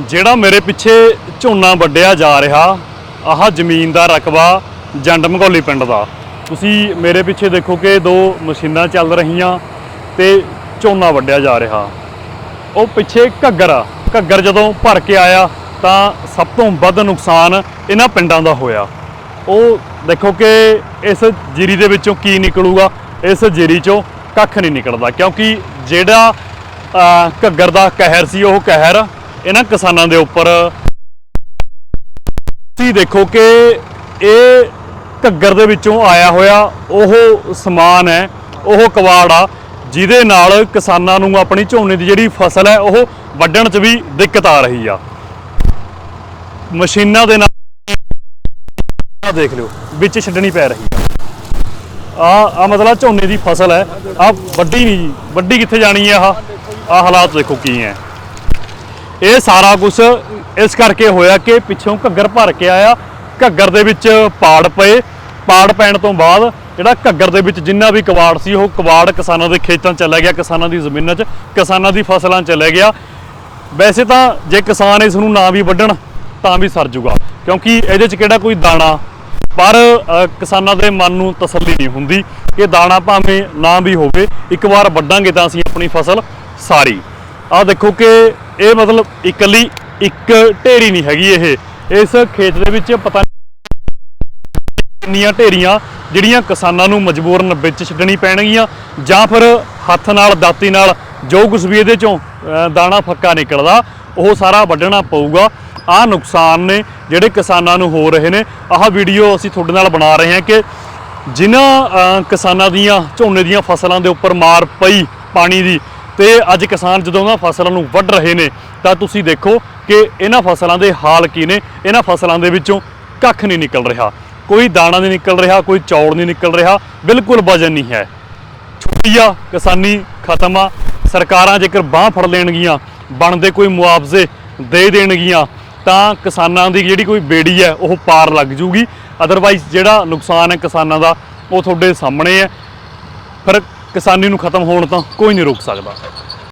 ਜਿਹੜਾ ਮੇਰੇ ਪਿੱਛੇ ਝੋਨਾ ਵੱਢਿਆ ਜਾ ਰਿਹਾ, ਆਹ ਜ਼ਮੀਨ ਦਾ ਰਕਬਾ ਜੰਡ ਮਗੌਲੀ ਪਿੰਡ ਦਾ। ਤੁਸੀਂ ਮੇਰੇ ਪਿੱਛੇ ਦੇਖੋ ਕਿ ਦੋ ਮਸ਼ੀਨਾਂ ਚੱਲ ਰਹੀਆਂ ਤੇ ਝੋਨਾ ਵੱਢਿਆ ਜਾ ਰਿਹਾ। ਉਹ ਪਿੱਛੇ ਘੱਗਰ ਆ। ਘੱਗਰ ਜਦੋਂ ਭਰ ਕੇ ਆਇਆ ਤਾਂ ਸਭ ਤੋਂ ਵੱਧ ਨੁਕਸਾਨ ਇਹਨਾਂ ਪਿੰਡਾਂ ਦਾ ਹੋਇਆ। ਉਹ ਦੇਖੋ ਕਿ ਇਸ ਜੀਰੀ ਦੇ ਵਿੱਚੋਂ ਕੀ ਨਿਕਲੂਗਾ, ਇਸ ਜੀਰੀ ਚੋਂ ਕੱਖ ਨਹੀਂ ਨਿਕਲਦਾ ਕਿਉਂਕਿ ਜਿਹੜਾ ਘੱਗਰ ਦਾ ਕਹਿਰ ਸੀ ਉਹ ਕਹਿਰ ਇਹਨਾਂ ਕਿਸਾਨਾਂ ਦੇ ਉੱਪਰ। ਤੁਸੀਂ ਦੇਖੋ ਕਿ ਇਹ ਘੱਗਰ ਦੇ ਵਿੱਚੋਂ ਆਇਆ ਹੋਇਆ ਉਹ ਸਮਾਨ ਹੈ, ਉਹ ਕਵਾੜ ਆ, ਜਿਹਦੇ ਨਾਲ ਕਿਸਾਨਾਂ ਨੂੰ ਆਪਣੀ ਝੋਨੇ ਦੀ ਜਿਹੜੀ ਫਸਲ ਹੈ, ਉਹ ਵੱਢਣ 'ਚ ਵੀ ਦਿੱਕਤ ਆ ਰਹੀ ਆ। ਮਸ਼ੀਨਾਂ ਦੇ ਨਾਲ ਦੇਖ ਲਿਓ, ਵਿੱਚ ਛੱਡਣੀ ਪੈ ਰਹੀ ਆ। ਆ ਆ ਮਤਲਬ ਝੋਨੇ ਦੀ ਫਸਲ ਹੈ ਆ ਵੱਡੀ ਨਹੀਂ ਜੀ ਵੱਡੀ ਕਿੱਥੇ ਜਾਣੀ ਹੈ ਆਹ? ਆ ਹਾਲਾਤ ਦੇਖੋ ਕੀ ਹੈ। ਇਹ ਸਾਰਾ ਕੁਝ ਇਸ ਕਰਕੇ ਹੋਇਆ ਕਿ ਪਿੱਛੋਂ ਘੱਗਰ ਭਰ ਕੇ ਆਇਆ। ਘੱਗਰ ਦੇ ਵਿੱਚ ਪਾੜ ਪਏ। ਪਾੜ ਪੈਣ ਤੋਂ ਬਾਅਦ ਜਿਹੜਾ ਘੱਗਰ ਦੇ ਵਿੱਚ ਜਿੰਨਾ ਵੀ ਕਵਾੜ ਸੀ, ਉਹ ਕਵਾੜ ਕਿਸਾਨਾਂ ਦੇ ਖੇਤਾਂ 'ਚ ਚਲਾ ਗਿਆ, ਕਿਸਾਨਾਂ ਦੀ ਜ਼ਮੀਨਾਂ 'ਚ, ਕਿਸਾਨਾਂ ਦੀ ਫਸਲਾਂ 'ਚ ਗਿਆ। ਵੈਸੇ ਤਾਂ ਜੇ ਕਿਸਾਨ ਇਸ ਨੂੰ ਨਾ ਵੀ ਵੱਢਣ, ਤਾਂ ਵੀ ਸਰ ਜੂਗਾ, ਕਿਉਂਕਿ ਇਹਦੇ 'ਚ ਕਿਹੜਾ ਕੋਈ ਦਾਣਾ? ਪਰ ਕਿਸਾਨਾਂ ਦੇ ਮਨ ਨੂੰ ਤਸੱਲੀ ਨਹੀਂ ਹੁੰਦੀ ਕਿ ਦਾਣਾ ਭਾਵੇਂ ਨਾ ਵੀ ਹੋਵੇ, ਇੱਕ ਵਾਰ ਵੱਢਾਂਗੇ ਤਾਂ ਅਸੀਂ ਆਪਣੀ ਫਸਲ ਸਾਰੀ। ਆਹ ਦੇਖੋ ਕਿ ਇਹ ਮਤਲਬ ਇਕੱਲੀ ਇੱਕ ਢੇਰੀ ਨਹੀਂ ਹੈਗੀ ਇਹ। ਇਸ ਖੇਤ ਦੇ ਵਿੱਚ ਪਤਾ ਕਿੰਨੀਆਂ ਢੇਰੀਆਂ ਜਿਹੜੀਆਂ ਕਿਸਾਨਾਂ ਨੂੰ ਮਜਬੂਰਨ ਵਿੱਚ ਛੱਡਣੀ ਪੈਣਗੀਆਂ ਜਾਂ ਫਿਰ ਹੱਥ ਨਾਲ, ਦਾਤੀ ਨਾਲ ਜੋ ਕੁਝ ਵੀ ਇਹਦੇ ਚੋਂ ਦਾਣਾ ਫੱਕਾ ਨਿਕਲਦਾ, ਉਹ ਸਾਰਾ ਵੱਢਣਾ ਪਊਗਾ। ਆਹ ਨੁਕਸਾਨ ਨੇ ਜਿਹੜੇ ਕਿਸਾਨਾਂ ਨੂੰ ਹੋ ਰਹੇ ਨੇ। ਆਹ ਵੀਡੀਓ ਅਸੀਂ ਤੁਹਾਡੇ ਨਾਲ ਬਣਾ ਰਹੇ ਹਾਂ ਕਿ ਜਿਨ੍ਹਾਂ ਕਿਸਾਨਾਂ ਦੀਆਂ, ਝੋਨੇ ਦੀਆਂ ਫਸਲਾਂ ਦੇ ਉੱਪਰ ਮਾਰ ਪਈ ਪਾਣੀ ਦੀ ਤੇ ਅੱਜ ਕਿਸਾਨ ਜਦੋਂ ਉਹਨਾਂ ਫਸਲਾਂ ਨੂੰ ਵੱਢ ਰਹੇ ਨੇ, ਤਾਂ ਤੁਸੀਂ ਦੇਖੋ ਕਿ ਇਹਨਾਂ ਫਸਲਾਂ ਦੇ ਹਾਲ ਕੀ ਨੇ, ਇਹਨਾਂ ਫਸਲਾਂ ਦੇ ਵਿੱਚੋਂ ਕੱਖ ਨਹੀਂ ਨਿਕਲ ਰਿਹਾ। ਕੋਈ ਦਾਣਾ ਨਹੀਂ ਨਿਕਲ ਰਿਹਾ, ਕੋਈ ਚੌੜ ਨਹੀਂ ਨਿਕਲ ਰਿਹਾ, ਬਿਲਕੁਲ ਵਜਨ ਨਹੀਂ ਹੈ। ਛੁੱਟੀ ਆ ਕਿਸਾਨੀ ਖਤਮ ਆ, ਸਰਕਾਰਾਂ ਜੇਕਰ ਬਾਹ ਫੜ ਲੈਣਗੀਆਂ, ਬਣਦੇ ਕੋਈ ਮੁਆਵਜ਼ੇ ਦੇ ਦੇਣਗੀਆਂ, ਤਾਂ ਕਿਸਾਨਾਂ ਦੀ ਜਿਹੜੀ ਕੋਈ ਬੇੜੀ ਹੈ, ਉਹ ਪਾਰ ਲੱਗ ਜੂਗੀ। ਅਦਰਵਾਈਜ਼ ਜਿਹੜਾ ਨੁਕਸਾਨ ਹੈ ਕਿਸਾਨਾਂ ਦਾ, ਉਹ ਤੁਹਾਡੇ ਸਾਹਮਣੇ ਹੈ। ਪਰ ਕਿਸਾਨੀ ਨੂੰ ਖਤਮ ਹੋਣ ਤਾਂ ਕੋਈ ਨਹੀਂ ਰੋਕ ਸਕਦਾ।